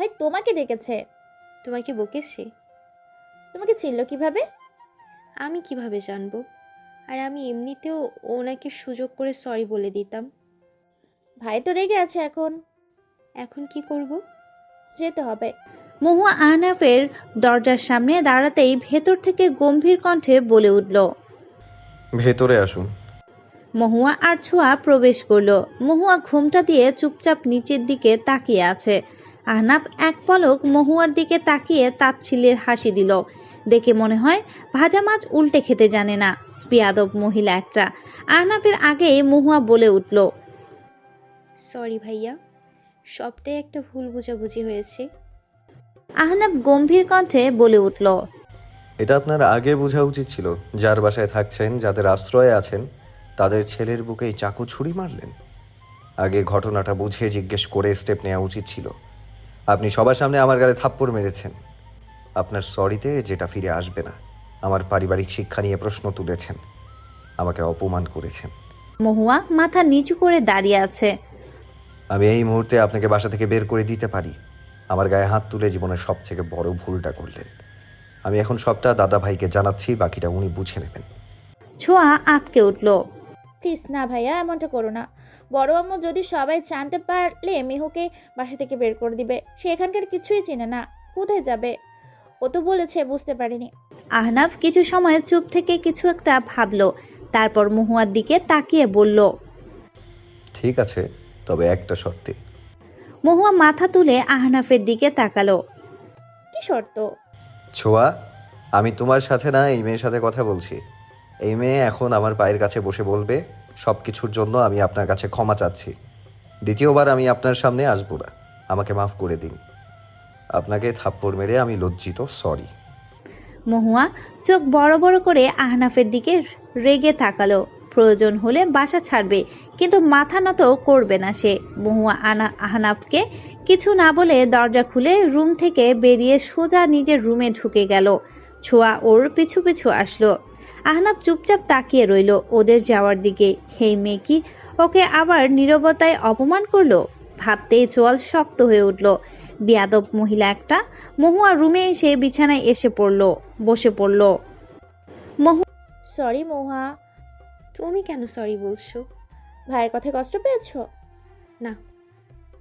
ভাই তোমাকে ডেকেছে তোমাকে বকেছে? তোমাকে চিনল কীভাবে? আমি কীভাবে জানব? আর আমি এমনিতেও ওনাকে সুযোগ করে সরি বলে দিতাম। ভাই তো রেগে আছে এখন। এখন কি করব? যেতে হবে। মহুয়া আহনাফের দরজার সামনে দাঁড়াতেই ভেতর থেকে গম্ভীর কণ্ঠে বলে উঠল ভেতরে আসুন। মহুয়া আর ছোঁয়া প্রবেশ করল। মহুয়া ঘুমটা দিয়ে চুপচাপ নিচের দিকে তাকিয়ে আছে। আহনাফ এক পলক মহুয়ার দিকে তাকিয়ে তাচ্ছিল্যের হাসি দিল। দেখে মনে হয় ভাজা মাছ উল্টে খেতে জানে না। পেয়াদব মহিলা একটা। আহনাফের আগে মহুয়া বলে উঠল সরি ভাইয়া সবটাই একটা ভুল বোঝাবুঝি হয়েছে। আহনাফ গম্ভীর কণ্ঠে বলে উঠল এটা আপনার আগে বোঝা উচিত ছিল যার বাসায় থাকছেন যাদের আশ্রয়ে আছেন তাদের ছেলের বুকে চাকু ছুরি মারলেন। আগে ঘটনাটা বুঝে জিজ্ঞেস করে স্টেপ নেওয়া উচিত ছিল। আপনি সবার সামনে আমার গালে থাপ্পড় মেরেছেন। আপনার সরিতে যেটা ফিরে আসবে না। আমার পারিবারিক শিক্ষা নিয়ে প্রশ্ন তুলেছেন। আমাকে অপমান করেছেন। মহুয়া মাথা নিচু করে দাঁড়িয়ে আছে। আমি এই মুহূর্তে আপনাকে বাসা থেকে বের করে দিতে পারি। আমার গায়ে হাত তুলে জীবনের সব থেকে বড় ভুলটা করলেন। আমি এখন সবটা দাদা ভাইকে জানাচ্ছি বাকিটা উনি বুঝে নেবেন। ছোঁয়া আটকে উঠল। প্লিজ না ভাইয়া এমনটা করো না। বড় আম্মু যদি সবাই জানতে পারলে মেহুকে বাসা থেকে বের করে দিবে। সে এখানকার কিছুই চিনে না। কোথায় যাবে? ও তো বলেছে বুঝতে পারিনি। আহনাফ কিছু সময় চুপ থেকে কিছু একটা ভাবলো। তারপর মহুয়ার দিকে তাকিয়ে বলল ঠিক আছে তবে একটা শর্তে। মহুয়া মাথা তুলে আহনাফের দিকে তাকালো। কি শর্ত? ছোয়া আমি তোমার সাথে না এই মেয়ের সাথে কথা বলছি। এই মেয়ে এখন আমার পায়ের কাছে বসে বলবে সব কিছুর জন্য আমি আপনার কাছে ক্ষমা চাচ্ছি। দ্বিতীয়বার আমি আপনার সামনে আসব না। আমাকে মাফ করে দিন। আপনাকে থাপ্পড় মেরে আমি লজ্জিত, সরি। মহুয়া চোখ বড় বড় করে আহনাফের দিকে রেগে তাকালো। প্রয়োজন হলে বাসা ছাড়বে, কিন্তু মাথা নত করবে না সে। মহুয়া আনা, আহনাফকে কিছু না বলে দরজা খুলে রুম থেকে বেরিয়ে সোজা নিজের রুমে ঢুকে গেল। ছোঁয়া ওর পিছু পিছু আসলো। আহনাফ চুপচাপ তাকিয়ে রইল। ওদের যাওয়ার দিকে। হেই, মেয়ে কি? ওকে আবার নীরবতায় অপমান করল? ভাবতেই চোয়াল শক্ত হয়ে উঠল। বিয়াদব মহিলা একটা। মহুয়া রুমে এসে বিছানায় এসে পড়ল, বসে পড়ল। সরি মহুয়া। তুমি কেন সরি বলছো? ভাইয়ের কথায় কষ্ট পেয়েছ? না।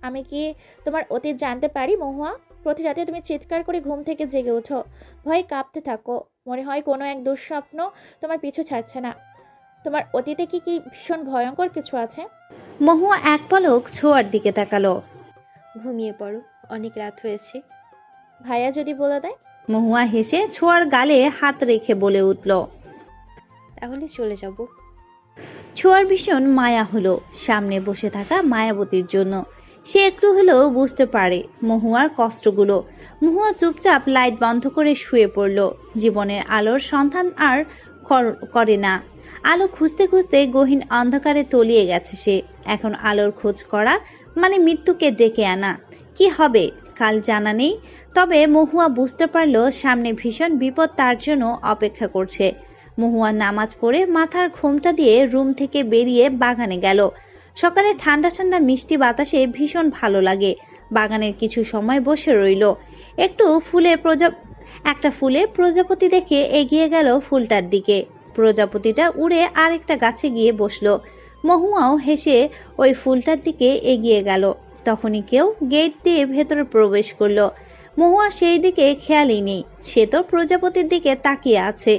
আমি কি তোমার অতীত জানতে পারি মহুয়া? প্রতি রাতে তুমি চিৎকার করে ঘুম থেকে জেগে ওঠো। ভয়ে কাঁপতে থাকো। মনে হয় কোনো এক দুঃস্বপ্ন তোমার পিছু ছাড়ছে না। তোমার অতীতে কি কি ভীষণ ভয়ঙ্কর কিছু আছে? মহুয়া এক পলক ছোঁয়ার দিকে তাকালো। ঘুমিয়ে পড়ো অনেক রাত হয়েছে। ভাইয়া যদি বলে দেয়? মহুয়া হেসে ছোঁয়ার গালে হাত রেখে বলে উঠল। তাহলে চলে যাব। ছোঁয়ার ভীষণ মায়া হলো সামনে বসে থাকা মায়াবতীর জন্য। সে একটু হলেও বুঝতে পারে মহুয়ার কষ্টগুলো। মহুয়া চুপচাপ লাইট বন্ধ করে শুয়ে পড়ল। জীবনের আলোর সন্ধান আর কর- না। আলো খুঁজতে খুঁজতে গহীন অন্ধকারে তলিয়ে গেছে সে। এখন আলোর খোঁজ করা মানে মৃত্যুকে ডেকে আনা। কি হবে? কাল জানা নেই। তবে মহুয়া বুঝতে পারল সামনে ভীষণ বিপদ তার জন্য অপেক্ষা করছে। মহুয়া নামাজ পড়ে মাথার ঘোমটা দিয়ে রুম থেকে বেরিয়ে বাগানে গেল। সকালে ঠান্ডা ঠান্ডা মিষ্টি বাতাসে ভীষণ ভালো লাগে। বাগানের কিছু সময় বসে রইল। একটু ফুলের প্রজা, একটা ফুলে প্রজাপতি দেখে এগিয়ে গেল ফুলটার দিকে। প্রজাপতিটা উড়ে আরেকটা গাছে গিয়ে বসল। মহুয়াও হেসে ওই ফুলটার দিকে এগিয়ে গেল। তখনই কেউ গেট দিয়ে ভেতরে প্রবেশ করল। মহুয়া সেই দিকে খেয়ালই নেই। সে তো প্রজাপতির দিকে তাকিয়ে আছে।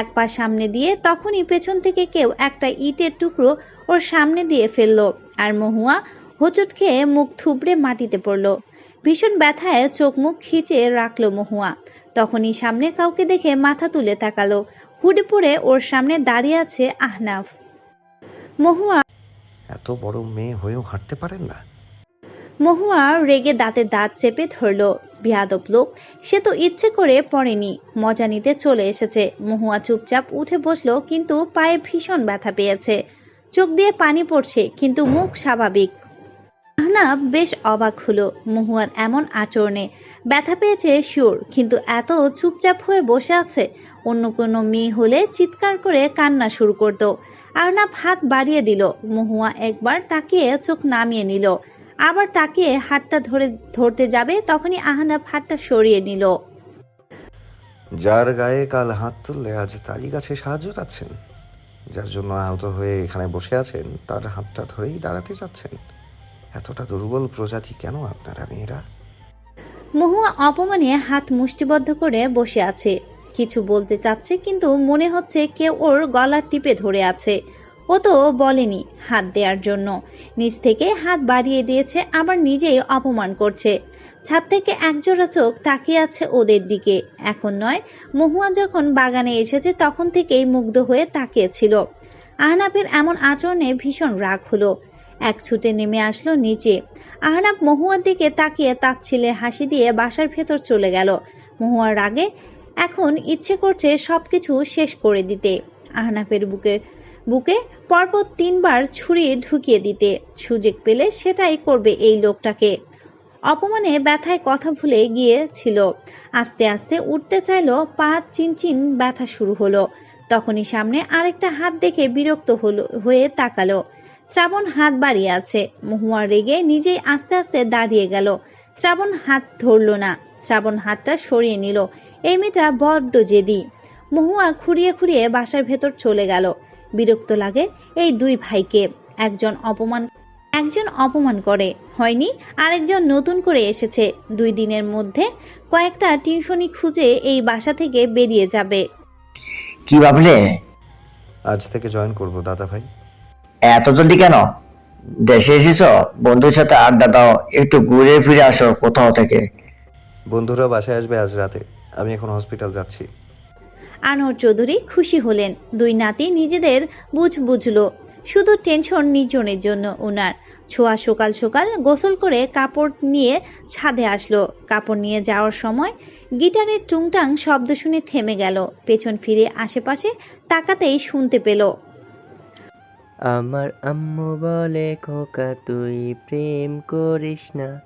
এক পা সামনে দিয়ে তখনই পেছন থেকে কেউ একটা ইটের টুকরো ওর সামনে দিয়ে ফেলল আর মহুয়া হোঁচট খেয়ে মুখ থুবড়ে মাটিতে পড়ল। ভীষণ ব্যথায় চোখ মুখ খিচে রাখল মহুয়া। তখনই সামনে কাউকে দেখে মাথা তুলে তাকালো। হুডে পড়ে ওর সামনে দাঁড়িয়ে আছে আহনাফ। মহুয়া এত বড় মেয়ে হয়েও হাঁটতে পারেন না? মহুয়া রেগে দাঁতে দাঁত চেপে ধরল। বিয়াদব লোক সে তো ইচ্ছে করে পড়েনি। মজা নিতে চলে এসেছে। মহুয়া চুপচাপ উঠে বসল কিন্তু পায়ে ভীষণ ব্যথা পেয়েছে। চোখ দিয়ে পানি পড়ছে, কিন্তু মুখ স্বাভাবিক। আহনাব বেশ অবাক হলো, মহুয়ার এমন আচরণে। ব্যথা পেয়েছে, শিওর, কিন্তু এত চুপচাপ হয়ে বসে আছে। অন্য কোনো মেয়ে হলে চিৎকার করে কান্না শুরু করতো। আহনাব হাত বাড়িয়ে দিল, মহুয়া একবার তাকিয়ে চোখ নামিয়ে নিল। আবার তাকিয়ে হাতটা ধরে, ধরতে যাবে, তখনই আহনাফ হাতটা সরিয়ে নিল। যার গায়ে কাল হাত তুললে আজ তারই কাছে সাহায্য চাচ্ছেন। যার জন্য আহত হয়ে এখানে বসে আছেন, তার হাতটা ধরেই দাঁড়াতে যাচ্ছেন। এতটা দুর্বল প্রজাতি কেন আপনারা মেয়েরা? মহুয়া অপমানে হাত মুষ্টিবদ্ধ করে বসে আছে। কিছু বলতে চাচ্ছে, কিন্তু মনে হচ্ছে কেউ ওর গলা টিপে ধরে আছে। ও তো বলেনি হাত দেওয়ার জন্য। নিজ থেকে হাত বাড়িয়ে দিয়েছে, আবার নিজেই অপমান করছে। ছাদ থেকে একজোড়া চোখ তাকিয়ে আছে ওদের দিকে। এখন নয়, মহুয়া যখন বাগানে এসেছে তখন থেকেই মুগ্ধ হয়ে তাকিয়েছিল। আহনাফের এমন আচরণে ভীষণ রাগ হলো। এক ছুটে নেমে আসলো নিচে। আহনাফ মহুয়ার দিকে তাকিয়ে তাচ্ছিলে হাসি দিয়ে বাসার ভেতর চলে গেল। মহুয়ার রাগে, এখন ইচ্ছে করছে সবকিছু শেষ করে দিতে। আহনাফের বুকে বুকে পরপর তিনবার ছুরি ঢুকিয়ে দিতে সুযোগ পেলে সেটাই করবে এই লোকটাকে। অপমানে ব্যথায় কথা ভুলে গিয়েছিল। আস্তে আস্তে উঠতে চাইলো, পা চিনচিন ব্যথা শুরু হলো। তখনই সামনে আরেকটা হাত দেখে বিরক্ত হলো, হয়ে তাকালো। শ্রাবণ হাত বাড়িয়ে আছে। মহুয়া রেগে নিজেই আস্তে আস্তে দাঁড়িয়ে গেল। শ্রাবণ হাত ধরল না। শ্রাবণ হাতটা সরিয়ে নিল। এই মেয়েটা বড্ড জেদি। মহুয়া খুঁড়িয়ে খুঁড়িয়ে বাসার ভেতর চলে গেল। বিরক্ত লাগে এই দুই ভাইকে। একজন অপমান একজন অপমান করে। হয়নি আরেকজন নতুন করে এসেছে। দুই দিনের মধ্যে কয়েকটা টিউশনি খুঁজে এই বাসা থেকে বেরিয়ে যাবে। কি ভাবলে? আজ থেকে জয়েন করব দাদা ভাই। এত জলদি কেন? দেশে এসেছ বন্ধুর সাথে আড্ডা দাও একটু ঘুরে ফিরে আসো কোথাও থেকে। বন্ধুরা বাসায় আসবে আজ রাতে। আমি এখন হসপিটাল যাচ্ছি। আনোয়ার চৌধুরী খুশি হলেন। দুই নাতি নিজেদের বুঝ বুঝলো। শুধু টেনশন নির্জনের জন্য ওনার। ছোঁয়া সকাল সকাল গোসল করে কাপড় নিয়ে ছাদে আসলো। কাপড় নিয়ে যাওয়ার সময় গিটারের টুংটাং শব্দ শুনে থেমে গেল। পেছন ফিরে আশেপাশে তাকাতেই শুনতে পেল। আমার আম্মু বলে, খোকা, তুই প্রেম করিস না।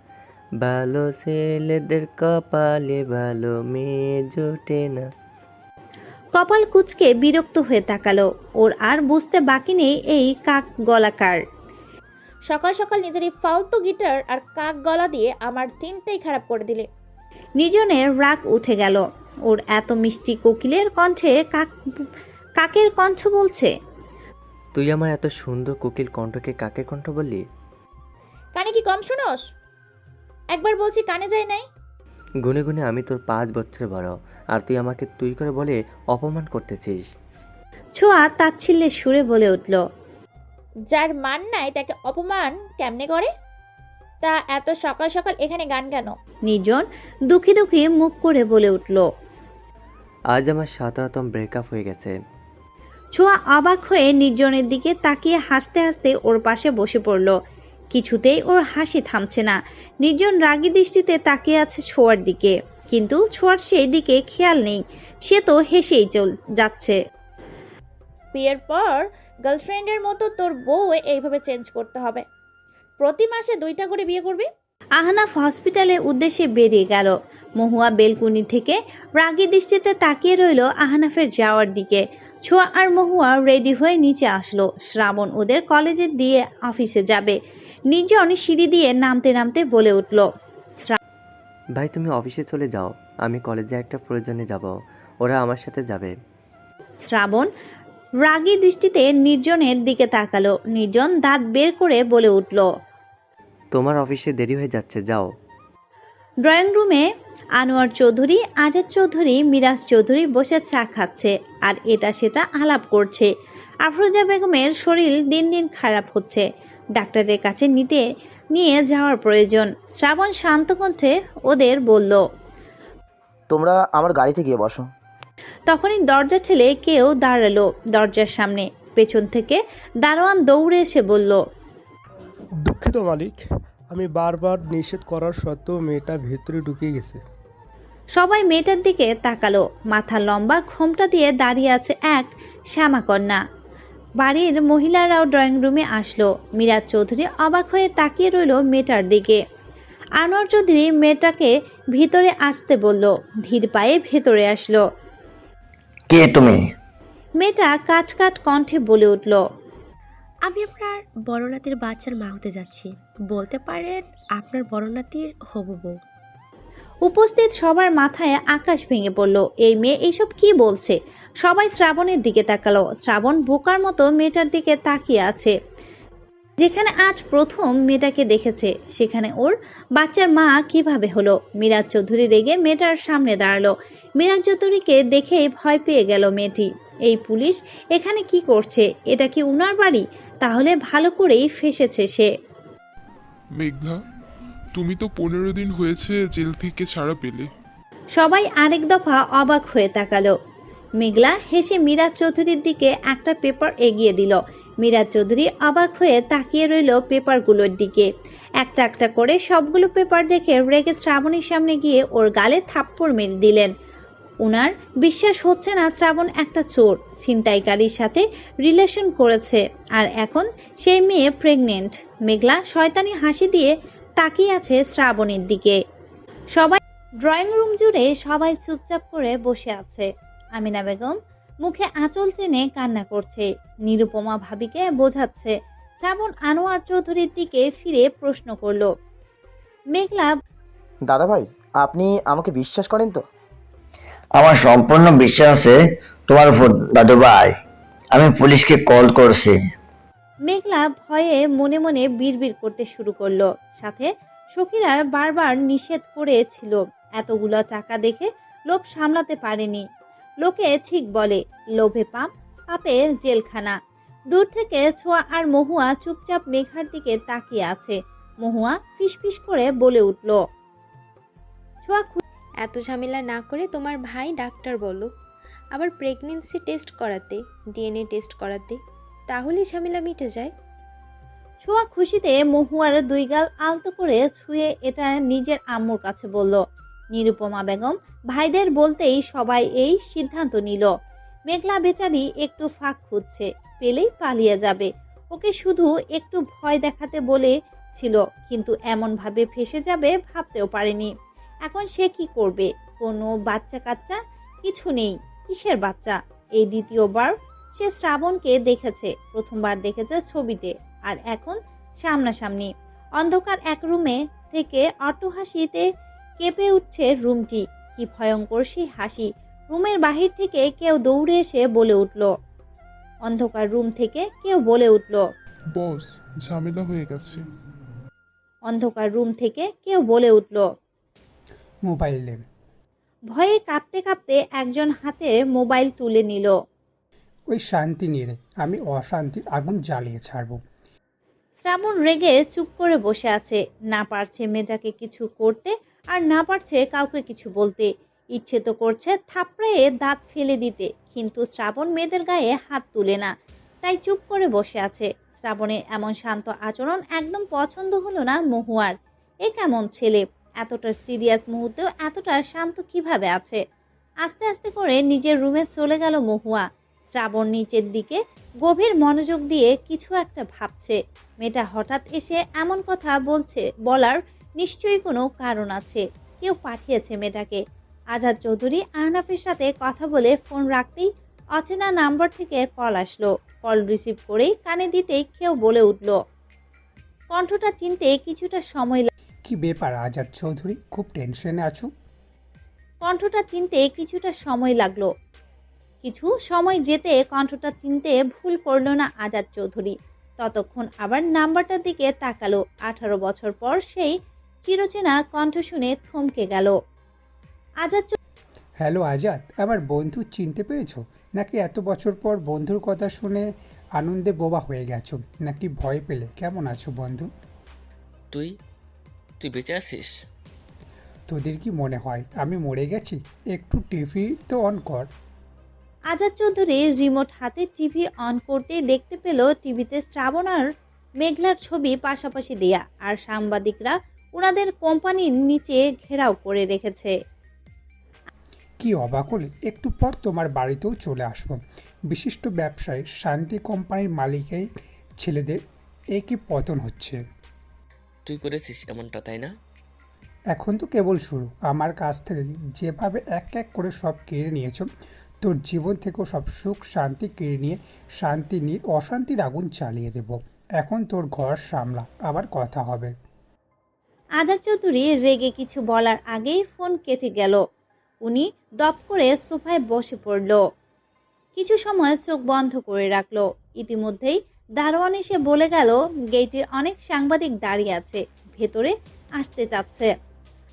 ভালো ছেলেদের কপালে ভালো মেয়ে জোটে না। কপাল কুচকে বিরক্ত হয়ে তাকালো। ওর আর বুঝতে বাকি নেই এই কাক গলাকার। সকাল সকাল নিজের এই ফালতু গিটার আর কাক গলা দিয়ে আমার দিনটাই খারাপ করে দিলে। নিজনের রাগ উঠে গেল। ওর এত মিষ্টি কোকিলের কণ্ঠে কাক কাকের কণ্ঠ বলছে? তুই আমার এত সুন্দর কোকিল কণ্ঠকে কাকের কণ্ঠ বললি? কানে কি কম শুনোস? একবার বলছি কানে যায় নাই? গুনে গুনে আমি তোর পাঁচ বছর বড় আর তুই আমাকে তুই করে বলে অপমান করতেছিস। ছোঁয়া তার তাচ্ছিল্যের সুরে বলে উঠল যার মান নাই তাকে অপমান কেমনে করে? তা এত সকাল সকাল এখানে গান কেন? নির্জন দুঃখী দুঃখী মুখ করে বলে উঠল আজ আমার সাতারতম ব্রেকআপ হয়ে গেছে। ছোঁয়া অবাক হয়ে নির্জনের দিকে তাকিয়ে হাসতে হাসতে ওর পাশে বসে পড়ল কিছুতেই ওর হাসি থামছে না। নির্জন রাগী দৃষ্টিতে তাকিয়ে আছে ছোঁয়ার দিকে। কিন্তু ছোঁয়ার সেই দিকে খেয়াল নেই। সে তো হেসেই চল যাচ্ছে। বিয়ের পর গার্লফ্রেন্ডের মতো তোর বউ এইভাবে চেঞ্জ করতে হবে। প্রতি মাসে দুইটা করে বিয়ে করবি? আহনাফ হসপিটালের উদ্দেশ্যে বেরিয়ে গেল। মহুয়া বেলকুনি থেকে রাগী দৃষ্টিতে তাকিয়ে রইল আহনাফের যাওয়ার দিকে। ছোঁয়া আর মহুয়া রেডি হয়ে নিচে আসলো। শ্রাবণ ওদের কলেজে দিয়ে অফিসে যাবে। নির্জন সিঁড়ি দিয়ে নামতে নামতে বলে উঠল ভাই তুমি অফিসে চলে যাও। আমি কলেজে একটা প্রয়োজনে যাব। ওরা আমার সাথে যাবে। শ্রাবণ রাগী দৃষ্টিতে নির্জনের দিকে তাকালো। নির্জন দাঁত বের করে বলে উঠল তোমার অফিসে দেরি হয়ে যাচ্ছে যাও। ড্রয়িং রুমে আনোয়ার চৌধুরী আজাদ চৌধুরী মিরাজ চৌধুরী বসে চা খাচ্ছে আর এটা সেটা আলাপ করছে। আফরোজা বেগমের শরীর দিন দিন খারাপ হচ্ছে। ডাক্তারের কাছে নিতে নিয়ে যাওয়ার প্রয়োজন। শ্রাবণ শান্ত কণ্ঠে ওদের বলল তোমরা আমার গাড়িতে গিয়ে বসো। তখনই দরজা ঠেলে কেউ দাঁড়াল দরজার সামনে। পেছন থেকে দারোয়ান দৌড়ে এসে বলল দুঃখিত মালিক আমি বারবার নিষেধ করার সত্ত্বেও মেয়েটা ভেতরে ঢুকে গেছে। সবাই মেয়েটার দিকে তাকালো। মাথা লম্বা ঘোমটা দিয়ে দাঁড়িয়ে আছে এক শ্যামাকন্যা। বাড়ির মহিলারাও ড্রয়িং রুমে আসলো। মিরাজ চৌধুরী অবাক হয়ে তাকিয়ে রইল মেয়েটার দিকে। আনোয়ার চৌধুরী মেয়েটাকে ভিতরে আসতে বলল ধীর পায়ে ভেতরে আসলো। কে তুমি? মেয়েটা কাট কাট কণ্ঠে বলে উঠল আমি আপনার বড়নাতির বাচ্চার মা হতে যাচ্ছি। বলতে পারেন আপনার বড় নাতির হবু বউ। উপস্থিত সবার মাথায় আকাশ ভেঙে পড়ল। এই মেয়ে এইসব কি বলছে? সবাই শ্রাবণের দিকে তাকালো। শ্রাবণ বোকার মতো মেয়েটার দিকে তাকিয়ে আছে। যেখানে আজ প্রথম মেয়েটাকে দেখেছে, সেখানে ওর বাচ্চার মা কীভাবে হলো? মিরাজ চৌধুরী রেগে মেয়েটার সামনে দাঁড়াল। মিরাজ চৌধুরীকে দেখে ভয় পেয়ে গেল মেয়েটি। এই পুলিশ এখানে কি করছে? এটা কি উনার বাড়ি? তাহলে ভালো করেই ফেসেছে সে। মেঘলা তুমি তো পনেরো দিন হয়েছে জেল থেকে ছাড়া পেলে। সবাই আরেক দফা অবাক হয়ে তাকালো। মেঘলা হেসে মিরাজ চৌধুরীর দিকে একটা পেপার এগিয়ে দিল। মিরাজ চৌধুরী অবাক হয়ে তাকিয়ে রইল পেপারগুলোর দিকে। একটা একটা করে সবগুলো পেপার দেখে রেগে শ্রাবণীর সামনে গিয়ে ওর গালে থাপ্পড় মেরে দিলেন। ওনার বিশ্বাস হচ্ছে না শ্রাবণ একটা চোর, ছিনতাইকারীর সাথে রিলেশন করেছে, আর এখন সেই মেয়ে প্রেগনেন্ট। মেঘলা শয়তানি হাসি দিয়ে তাকিয়ে আছে শ্রাবণীর দিকে। সবাই ড্রয়িং রুম জুড়ে সবাই চুপচাপ করে বসে আছে। আমিনা বেগম মুখে আঁচল চেনে কান্না করছে। নিরুপমা ভাবিকে বোঝাচ্ছে শ্রাবণ আনোয়ার চৌধুরীর দিকে ফিরে প্রশ্ন করল মেঘলা দাদা ভাই আপনি আমাকে বিশ্বাস করেন তো? আমার সম্পূর্ণ বিশ্বাস আছে তোমার উপর দাদু ভাই আমি পুলিশকে কল করছি। মেঘলা ভয়ে মনে মনে বিড়বিড় করতে শুরু করল। সাথে সখীরার বারবার নিষেধ করেছিল, এতগুলো টাকা দেখে লোভ সামলাতে পারেনি। লোকে ঠিক বলে, লোভে পাপ, পাপে জেলখানা। দূর থেকে ছোঁয়া আর মহুয়া চুপচাপ মেঘার দিকে তাকিয়ে আছে। মহুয়া ফিসফিস করে বলে উঠল, ছোঁয়া এত ঝামেলা না করে তোমার ভাই ডাক্তার বলো। আবার প্রেগনেন্সি টেস্ট করাতে ডিএনএ টেস্ট করাতে। তাহলেই ঝামেলা মিটে যায়। ছোঁয়া খুশিতে মহুয়ার দুই গাল আলতো করে ছুঁয়ে এটা নিজের আম্মুর কাছে বলল, নিরুপমা বেগম, ভাইদের বলতেই সবাই এই সিদ্ধান্ত নিল। মেঘলা বেচারি একটু ফাঁক খুঁজছে, পেলেই পালিয়ে যাবে। ওকে শুধু একটু ভয় দেখাতে বলে ছিল, কিন্তু এমন ভাবে ফেসে যাবে ভাবতেও পারেনি। এখন সে কি করবে? কোনো বাচ্চা কাচ্চা কিছু নেই, কিসের বাচ্চা? এই দ্বিতীয়বার সে শ্রাবণকে দেখেছে প্রথমবার দেখেছে ছবিতে আর এখন সামনাসামনি। অন্ধকার এক রুমে থেকে অট্টহাসিতে কেঁপে উঠছে রুমটি। কি ভয়ঙ্কর সেই হাসি। রুমের বাহির থেকে কেউ দৌড়ে এসে বলে উঠল। অন্ধকার রুম থেকে কেউ বলে উঠল বস ঝামেলা হয়ে গেছে। অন্ধকার রুম থেকে কেউ বলে উঠল মোবাইল দেন ভয়ে কাঁপতে কাঁপতে একজন হাতে মোবাইল তুলে নিল। ওই শান্তি নিয়ে আমি অশান্তির আগুন জ্বালিয়ে ছাড়বো। শ্রাবণ রেগে চুপ করে বসে আছে। না পারছে মেয়েটাকে কিছু করতে আর না পারছে কাউকে কিছু বলতে। ইচ্ছে তো করছে থাপড়ায়ে দাঁত ফেলে দিতে, কিন্তু শ্রাবণ মেয়েদের গায়ে হাত তুলে না। তাই চুপ করে বসে আছে। শ্রাবণের এমন শান্ত আচরণ একদম পছন্দ হলো না মহুয়ার। এ কেমন ছেলে? এতটা সিরিয়াস মুহূর্তেও এতটা শান্ত কীভাবে আছে? আস্তে আস্তে করে নিজের রুমে চলে গেল মহুয়া। শ্রাবণ নিচের দিকে গভীর মনোযোগ দিয়ে কিছু একটা ভাবছে। মেয়েটা হঠাৎ এসে এমন কথা বলছে বলার নিশ্চয়ই কোনো কারণ আছে। কেউ পাঠিয়েছে মেয়েটাকে। আজাদ চৌধুরী আহনাফের সাথে কথা বলে ফোন রাখতেই অচেনা নাম্বার থেকে কল আসলো। কল রিসিভ করেই কানে দিতেই কেউ বলে উঠল কণ্ঠটা চিনতে কিছুটা সময় কি ব্যাপার আজাদ চৌধুরী? খুব টেনশনে আছো? কণ্ঠটা চিনতে কিছুটা সময় লাগল। কিছু সময় যেতে কণ্ঠটা চিনতে ভুল করল না আজাদ চৌধুরী। ততক্ষণ আবার নাম্বারটার দিকে তাকালো। আঠারো বছর পর সেই চিরচেনা কণ্ঠ শুনে থমকে গেল। আজাদ চৌ- হ্যালো আজাদ আমার বন্ধু চিনতে পেরেছ? নাকি এত বছর পর বন্ধুর কথা শুনে আনন্দে বোবা হয়ে গেছো? নাকি ভয় পেলে? কেমন আছো বন্ধু? তুই? তুই বেঁচে আছিস? তোদের কি মনে হয় আমি মরে গেছি? একটু টিভি তো অন কর। আজাদ চৌধুরী রিমোট হাতে টিভি অন করতে দেখতে পেল টিভিতে শ্রাবণ আর মেঘলার ছবি পাশাপাশি দেয়া আর সাংবাদিকরা ওনাদের কোম্পানির নিচে ঘেরাও করে রেখেছে। কি অবাক হলে একটু পর তোমার বাড়িতেও চলে আসব। বিশিষ্ট ব্যবসায়ী শান্তি কোম্পানির মালিকের ছেলেদের একই পতন হচ্ছে? তুই করেছিস এমনটা তাই না? এখন তো কেবল শুরু। আমার কাছ থেকে যেভাবে এক এক করে সব কেড়ে নিয়েছো, তোর জীবন থেকেও সব সুখ, শান্তি কেড়ে নিয়ে শান্তি নিয়ে অশান্তির আগুন চালিয়ে দেব। এখন তোর ঘর সামলা, আবার কথা হবে। আজাদ চৌধুরী রেগে কিছু বলার আগেই ফোন কেটে গেল। উনি দপ করে সোফায় বসে পড়ল। কিছু সময় চোখ বন্ধ করে রাখল। ইতিমধ্যেই দারোয়ান এসে বলে গেল গেটে অনেক সাংবাদিক দাঁড়িয়ে আছে, ভেতরে আসতে চাচ্ছে।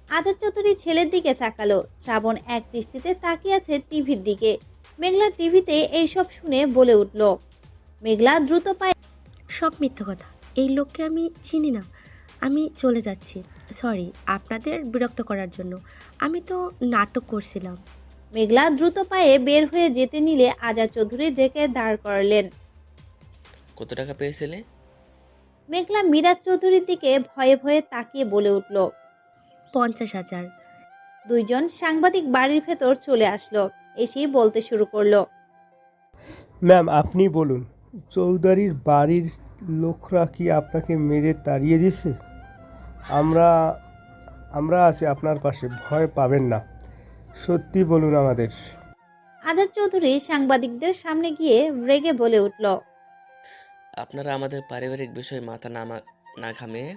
আজাদ চৌধুরী ছেলের দিকে তাকালো। শ্রাবণ এক দৃষ্টিতে তাকিয়ে আছে টিভির দিকে। মেঘলা টিভিতে এইসব শুনে বলে উঠল মেঘলা দ্রুত পায়ে সব মিথ্যে কথা। এই লোককে আমি চিনি না। আমি চলে যাচ্ছি। সরি আপনাদের বিরক্ত করার জন্য। আমি তো নাটক করছিলাম। মেঘলা দ্রুত পায়ে বের হয়ে যেতে নিলে আজাদ চৌধুরী ডেকে দাঁড় করালেন। কত টাকা পেয়েছিলে? মেঘলা মিরাজ চৌধুরীর দিকে ভয়ে ভয়ে তাকিয়ে বলে উঠল পঞ্চাশ হাজার। দুইজন সাংবাদিক বাড়ির ভেতর চলে আসলো এসেই বলতে শুরু করল। ম্যাম আপনি বলুন চৌধুরীর বাড়ির লোকরা কি আপনাকে মেরে তাড়িয়ে দিছে আমরা আমরা আছি আপনার পাশে ভয় পাবেন না। সত্যি বলুন আমাদের। আজাদ চৌধুরী সাংবাদিকদের সামনে গিয়ে রেগে বলে উঠল আপনারা আমাদের পারিবারিক বিষয়ে মাথা না মা- না ঘামিয়ে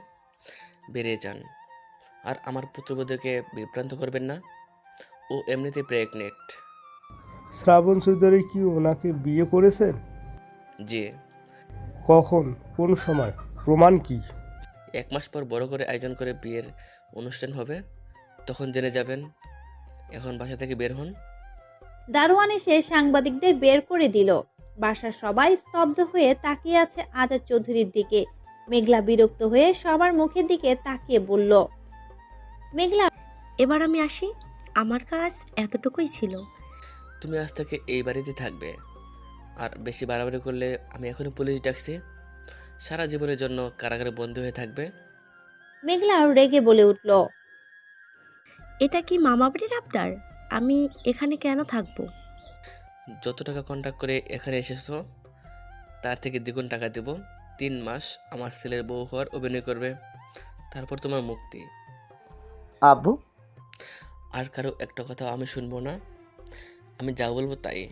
বেরিয়ে যান। আর আমার পুত্রবধূকে বিভ্রান্ত করবেন না ও এমনিতে প্রেগনেন্ট শ্রাবণ চৌধুরী কি ওনাকে বিয়ে করেছেন জি। কখন? কোন সময়? প্রমাণ কি? এক মাস পর বড় করে আয়োজন করে বিয়ের অনুষ্ঠান হবে তখন জেনে যাবেন। এখন বাসা থেকে বের হন। দারোয়ান এসে সাংবাদিকদের বের করে দিল। বাসার সবাই স্তব্ধ হয়ে তাকিয়ে আছে আজাদ চৌধুরীর দিকে। মেঘলা বিরক্ত হয়ে সবার মুখের দিকে তাকিয়ে বলল মেঘলা। এবার আমি আসি। আমার কাজ এতটুকুই ছিল। তুমি আজ থেকে এই বাড়িতে থাকবে। আর বেশি বাড়াবাড়ি করলে আমি এখনই পুলিশ ডাকছি। সারা জীবনের জন্য কারাগারে বন্দী হয়ে থাকবে। মেঘলা রেগে বলে উঠল। এটা কি মামা বাড়ির আবদার? আমি এখানে কেন থাকব? যত টাকা কন্ট্রাক্ট করে এখানে এসেছ তার থেকে দ্বিগুণ টাকা দেব। তিন মাস আমার ছেলের বউ হওয়ার অভিনয় করবে। তারপর তোমার মুক্তি। আব্বু? আর কারও একটা কথা আমি শুনব না। আমি যা বলব তাই।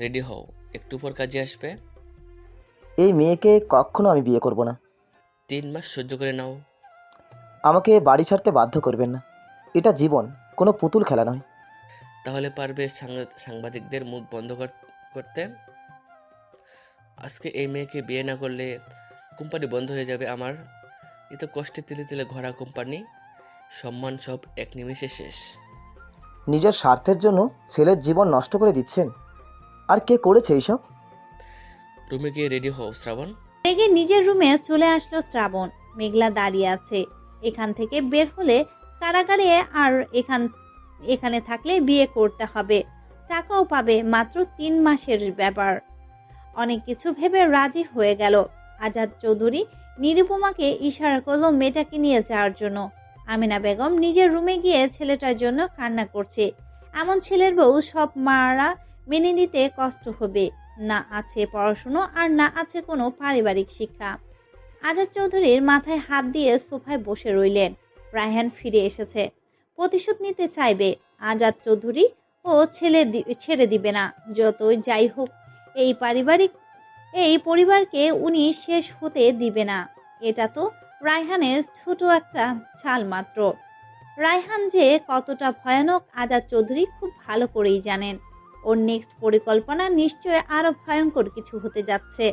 রেডি হও একটু পর কাজে আসবে। এই মেয়েকে কখনো আমি বিয়ে করব না। তিন মাস সহ্য করে নাও। আমাকে বাড়ি ছাড়তে বাধ্য করবেন না। এটা জীবন কোনো পুতুল খেলা নয়। তাহলে পারবে সাংবা- সাংবাদিকদের মুখ বন্ধ কর- করতে? আজকে এই মেয়েকে বিয়ে না করলে কোম্পানি বন্ধ হয়ে যাবে আমার। এ তো কষ্টে তিলে তিলে ঘোরা কোম্পানি। সম্মান সব এক নিমেষে শেষ। নিজের স্বার্থের জন্য ছেলের জীবন নষ্ট করে দিচ্ছেন। আর কে করেছে এইসব? রুমে গিয়ে রেডি হও শ্রাবণ। রেগে নিজের রুমে চলে আসলো শ্রাবণ। মেঘলা দাঁড়িয়ে আছে। এখান থেকে বের হলে কারাগারে আর এখান এখানে থাকলে বিয়ে করতে হবে। টাকাও পাবে মাত্র তিন মাসের ব্যাপার। অনেক কিছু ভেবে রাজি হয়ে গেল। আজাদ চৌধুরী নিরুপমাকে ইশারা করল মেয়েটাকে নিয়ে যাওয়ার জন্য। আমিনা বেগম নিজের রুমে গিয়ে ছেলেটার জন্য কান্না করছে। এমন ছেলের বউ সব মারা মেনে নিতে কষ্ট হবে। না আছে পড়াশুনো আর না আছে কোনো পারিবারিক শিক্ষা। আজাদ চৌধুরীর মাথায় হাত দিয়ে সোফায় বসে রইলেন। রায়হান ফিরে এসেছে। প্রতিশোধ নিতে চাইবে আজাদ চৌধুরী ও ছেলে ছেড়ে দিবে না। যতই যাই হোক, এই পারিবারিক এই পরিবারকে উনি শেষ হতে দিবে না। এটা তো রায়হানের ছোট একটা ছাল মাত্র। রায়হান যে কতটা ভয়ানক আজাদ চৌধুরী খুব ভালো করেই জানেন। ওর নেক্সট পরিকল্পনা নিশ্চয় আরও ভয়ঙ্কর কিছু হতে যাচ্ছে।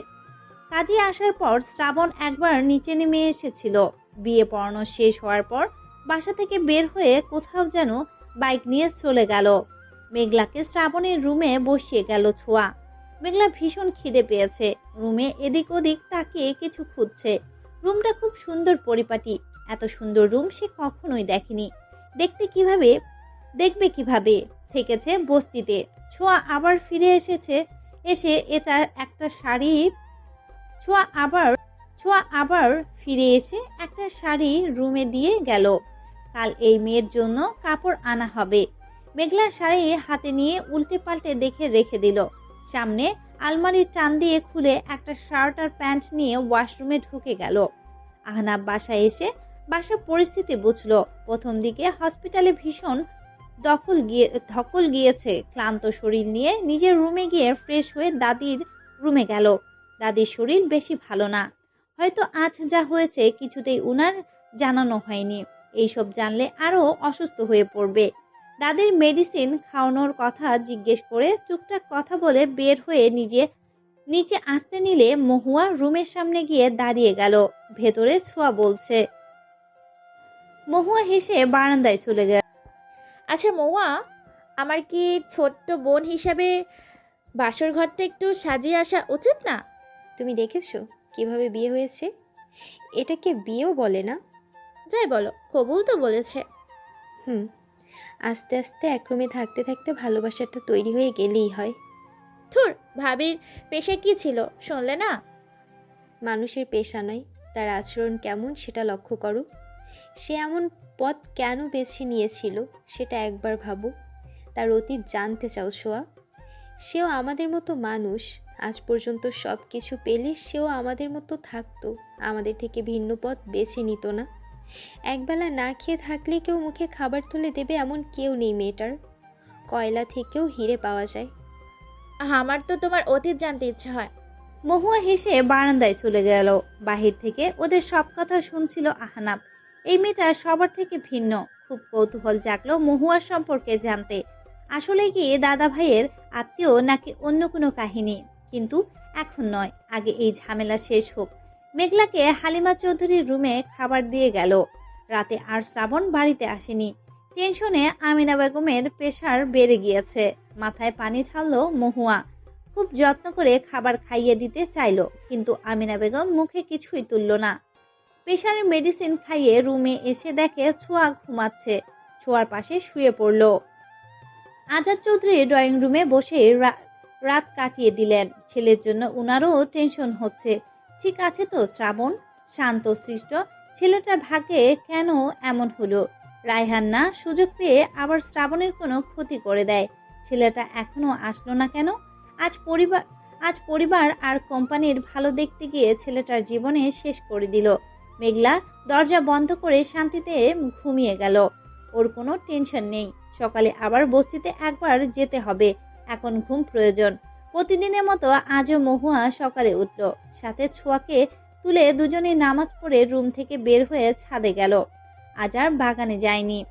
কাজে আসার পর শ্রাবণ একবার নিচে নেমে এসেছিল। বিয়ে পড়ানো শেষ হওয়ার পর বাসা থেকে বের হয়ে কোথাও যেন বাইক নিয়ে চলে গেল। মেঘলাকে শ্রাবণের রুমে বসিয়ে গেল ছোঁয়া। মেঘলা ভীষণ খিদে পেয়েছে। রুমে এদিক ওদিক তাকিয়ে কিছু খুঁজছে। রুমটা খুব সুন্দর পরিপাটি। এত সুন্দর রুম সে কখনোই দেখেনি। দেখতে কীভাবে? দেখবে কীভাবে? থেকেছে বস্তিতে। ছোঁয়া আবার ফিরে এসেছে, এসে এটা একটা শাড়ি ছোঁয়া আবার ছোঁয়া আবার ফিরে এসে একটা শাড়ি রুমে দিয়ে গেল। কাল এই মেয়ের জন্য কাপড় আনা হবে। মেঘলা শাড়ি হাতে নিয়ে উল্টে পাল্টে দেখে রেখে দিল। সামনে আলমারির টান দিয়ে খুলে একটা শার্ট আর প্যান্ট নিয়ে ওয়াশরুমে ঢুকে গেল। আহনাব বাসায় এসে বাসার পরিস্থিতি বুঝলো। প্রথম দিকে হসপিটালে ভীষণ দখল গিয়ে, ধকল গিয়েছে। ক্লান্ত শরীর নিয়ে নিজের রুমে গিয়ে ফ্রেশ হয়ে দাদির রুমে গেল। দাদির শরীর বেশি ভালো না। হয়তো আজ যা হয়েছে কিছুতেই উনার জানানো হয়নি। এইসব জানলে আরও অসুস্থ হয়ে পড়বে। দাদির মেডিসিন খাওয়ানোর কথা জিজ্ঞেস করে চুপচাপ কথা বলে বের হয়ে নিজে নিচে আসতে নিলে মহুয়া রুমের সামনে গিয়ে দাঁড়িয়ে গেল। ভেতরে ছোঁয়া বলছে। মহুয়া হেসে বারান্দায় চলে গেল। আচ্ছা মহুয়া আমার কি ছোট্ট বোন হিসাবে বাসর ঘরটা একটু সাজিয়ে আসা উচিত না? তুমি দেখেছ কীভাবে বিয়ে হয়েছে? এটাকে বিয়েও বলে না? যাই বলো কবুল তো বলেছে। হুম আস্তে আস্তে এক রুমে থাকতে থাকতে ভালোবাসাটা তৈরি হয়ে গেলেই হয়। থুর ভাবির পেশা কি ছিল শুনলে না? মানুষের পেশা নয় তার আচরণ কেমন সেটা লক্ষ্য করো। সে এমন পথ কেন বেছে নিয়েছিল সেটা একবার ভাবো। তার অতীত জানতে চাও সোয়া। সেও আমাদের মতো মানুষ আজ পর্যন্ত সব কিছু পেলে সেও আমাদের মতো থাকতো আমাদের থেকে ভিন্ন পথ বেছে নিত না। একবেলা না খেয়ে থাকলে কেউ মুখে খাবার তুলে দেবে এমন কেউ নেই মেয়েটার। কয়লা থেকেও হিরে পাওয়া যায়। আমার তো তোমার অতীত জানতে ইচ্ছে হয়। মহুয়া হেসে বারান্দায় চলে গেল। বাহির থেকে ওদের সব কথা শুনছিল আহনাব। এই মেয়েটা সবার থেকে ভিন্ন। খুব কৌতূহল জাগলো মহুয়ার সম্পর্কে জানতে। আসলে কি দাদা ভাইয়ের আত্মীয় নাকি অন্য কোনো কাহিনী? কিন্তু এখন নয়। আগে এই ঝামেলা শেষ হোক। মেঘলাকে হালিমা চৌধুরীর রুমে খাবার দিয়ে গেল। রাতে আর শ্রাবণ বাড়িতে আসেনি। টেনশনে আমিনা বেগমের প্রেশার বেড়ে গিয়েছে। মাথায় পানি ঢাললো মহুয়া। খুব যত্ন করে খাবার খাইয়ে দিতে চাইলো, কিন্তু আমিনা বেগম মুখে কিছুই তুলল না। প্রেশারের মেডিসিন খাইয়ে রুমে এসে দেখে ছোঁয়া ঘুমাচ্ছে। ছোঁয়ার পাশে শুয়ে পড়ল। আজাদ চৌধুরী ড্রয়িং রুমে বসে রাত কাটিয়ে দিলেন। ছেলের জন্য উনারও টেনশন হচ্ছে। ঠিক আছে তো, শ্রাবণ? শান্ত, সৃষ্ট। ছেলেটার ভাগ্যে কেন এমন হলো? রায়হান না সুযোগ পেয়ে আবার শ্রাবণের কোনো ক্ষতি করে দেয়। ছেলেটা এখনও আসলো না কেন? আজ পরিবার আজ পরিবার আর কোম্পানির ভালো দেখতে গিয়ে ছেলেটার জীবনে শেষ করে দিল। মেঘলা দরজা বন্ধ করে শান্তিতে ঘুমিয়ে গেল। ওর কোনো টেনশন নেই। সকালে আবার বস্তিতে একবার যেতে হবে। এখন ঘুম প্রয়োজন। প্রতিদিনের মতো আজও মহুয়া সকালে উঠল। সাথে ছোঁয়াকে তুলে দুজনে নামাজ পড়ে রুম থেকে বের হয়ে ছাদে গেল। আজ আর বাগানে যায়নি।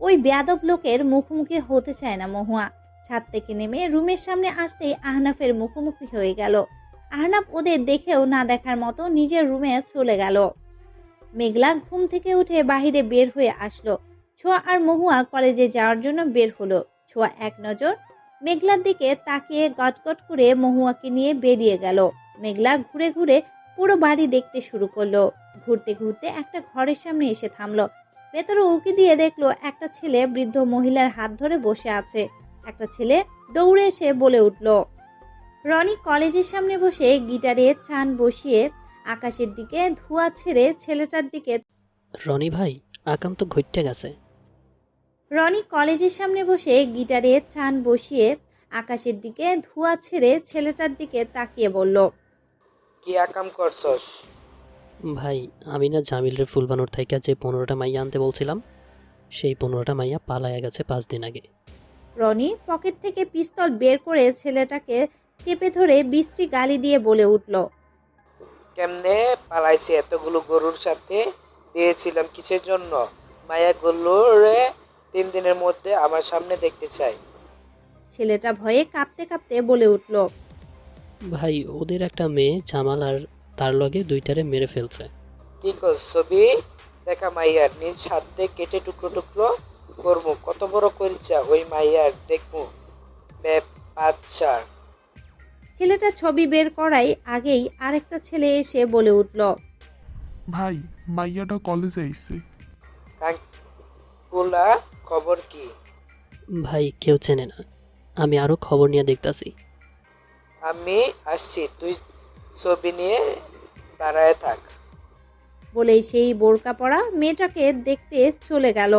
ওই বেয়াদব লোকের মুখোমুখি হতে চায় না মহুয়া। ছাদ থেকে নেমে রুমের সামনে আসতেই আহনাফের মুখোমুখি হয়ে গেল। আহনাফ ওদের দেখেও না দেখার মতো নিজের রুমে চলে গেল। মেঘলা ঘুম থেকে উঠে বাহিরে বের হয়ে আসলো। ছোঁয়া আর মহুয়া কলেজে যাওয়ার জন্য বের হলো। ছোঁয়া এক নজর মেঘলার দিকে তাকিয়ে গটগট করে মহুয়াকে নিয়ে বেরিয়ে গেল। মেঘলা ঘুরে ঘুরে পুরো বাড়ি দেখতে শুরু করল। ঘুরতে ঘুরতে একটা ঘরের সামনে এসে থামলো। ভেতরে উকি দিয়ে দেখল একটা ছেলে বৃদ্ধ মহিলার হাত ধরে বসে আছে। একটা ছেলে দৌড়ে এসে বলে উঠল, রনি কলেজের সামনে বসে গিটারে টান বসিয়ে আকাশের দিকে ধোঁয়া ছেড়ে ছেলেটার দিকে রনি ভাই আকাম তো ঘুরতে গেছে। রনি কলেজের সামনে বসে গিটারে টান বসিয়ে আকাশের দিকে ধোঁয়া ছেড়ে ছেলেটার দিকে তাকিয়ে বলল কি আকাম করছস? ভাই আমি না জামিলের ফুলবানুর থেকে যে পনেরোটা মাইয়া আনতে বলছিলাম সেই পনেরোটা মাইয়া পালায়া গেছে পাঁচ দিন আগে। রনি পকেট থেকে পিস্তল বের করে ছেলেটাকে চেপে ধরে বৃষ্টি গালি দিয়ে বলে উঠল কেমনে পালাইছে এতগুলো গরুর সাথে? দিয়েছিলাম কিসের জন্য? মায়া গরুরে তিন দিনের মধ্যে আমার সামনে দেখতে চাই। ছেলেটা ভয়ে কাঁপতে কাঁপতে বলে উঠল ভাই ওদের একটা মেয়ে জামাল আর তার লগে দুইটারে মেরে ফেলছে। কি কর ছবি দেখা মাইয়ার নিজ হাত দিয়ে কেটে টুকরো টুকরো করব কত বড় করিচা ওই মাইয়ার দেখব আচ্ছা ছেলেটা ছবি বের করাই আগেই আরেকটা ছেলে এসে বলে উঠল ভাই মাইয়াটা কলেজে আইছে কাঙ্কুলা খবর কি? ভাই কেউ চেনে না। আমি আরও খবর নিয়ে দেখতাছি। আমি আসছি তুই ছবি নিয়ে দাঁড়ায় থাক। বলেই সেই বোরকা পরা মেয়েটাকে দেখতে চলে গেল।